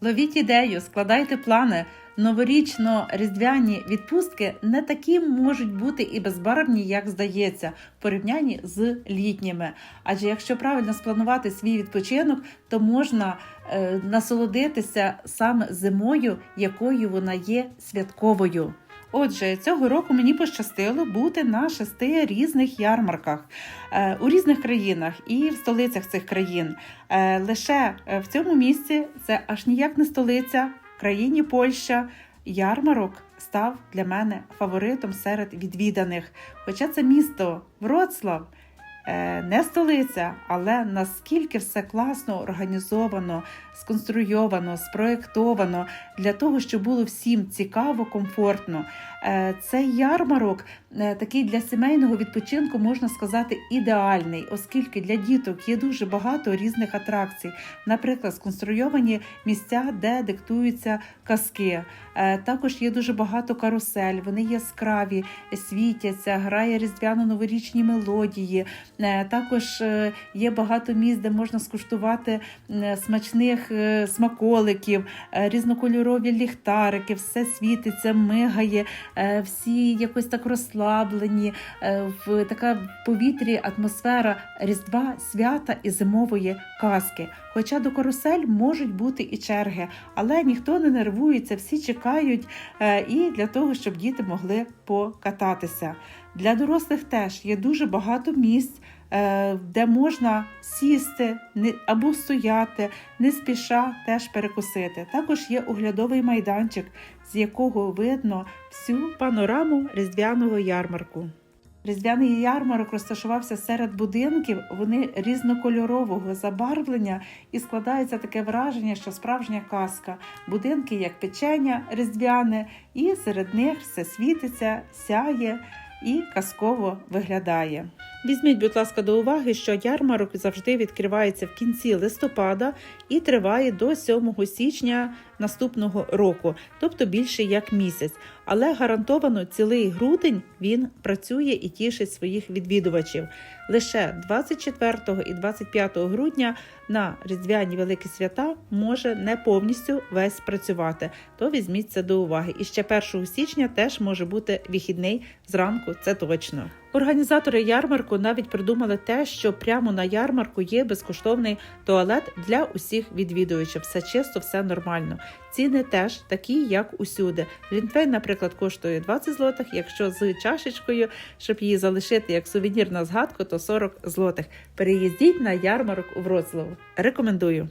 Ловіть ідею, складайте плани. Новорічно-різдвяні відпустки не такі можуть бути і безбарвні, як здається, в порівнянні з літніми. Адже якщо правильно спланувати свій відпочинок, то можна е, насолодитися саме зимою, якою вона є святковою. Отже, цього року мені пощастило бути на шести різних ярмарках е, у різних країнах і в столицях цих країн. Е, Лише е, в цьому місці це аж ніяк не столиця, в країні Польща. Ярмарок став для мене фаворитом серед відвіданих. Хоча це місто Вроцлав, не столиця, але наскільки все класно організовано, сконструйовано, спроєктовано для того, щоб було всім цікаво, комфортно. Е, Цей ярмарок е, такий для сімейного відпочинку можна сказати ідеальний, оскільки для діток є дуже багато різних атракцій. Наприклад, сконструйовані місця, де диктуються казки. Е, Також є дуже багато карусель, вони яскраві, світяться, грає різдвяно-новорічні мелодії. Е, Також е, є багато місць, де можна скуштувати е, смачних смаколиків, різнокольорові ліхтарики, все світиться, мигає, всі якось так розслаблені, в така повітрі атмосфера Різдва, свята і зимової казки. Хоча до карусель можуть бути і черги, але ніхто не нервується, всі чекають і для того, щоб діти могли покататися. Для дорослих теж є дуже багато місць, е, де можна сісти або стояти, не спіша теж перекусити. Також є оглядовий майданчик, з якого видно всю панораму різдвяного ярмарку. Різдвяний ярмарок розташувався серед будинків. Вони різнокольорового забарвлення, і складається таке враження, що справжня казка. Будинки як печення різдвяне, і серед них все світиться, сяє і казково виглядає. Візьміть, будь ласка, до уваги, що ярмарок завжди відкривається в кінці листопада і триває до 7 січня наступного року, тобто більше як місяць. Але гарантовано цілий грудень він працює і тішить своїх відвідувачів. Лише 24 і 25 грудня на різдвяні великі свята може не повністю весь працювати. То візьміть це до уваги. І ще 1 січня теж може бути вихідний зранку, це точно. Організатори ярмарку навіть придумали те, що прямо на ярмарку є безкоштовний туалет для усіх відвідувачів. Все чисто, все нормально. Ціни теж такі, як усюди. Глінтвейн, наприклад, коштує 20 злотих, якщо з чашечкою, щоб її залишити як сувенір на згадку, то 40 злотих. Переїздіть на ярмарок у Вроцлав. Рекомендую.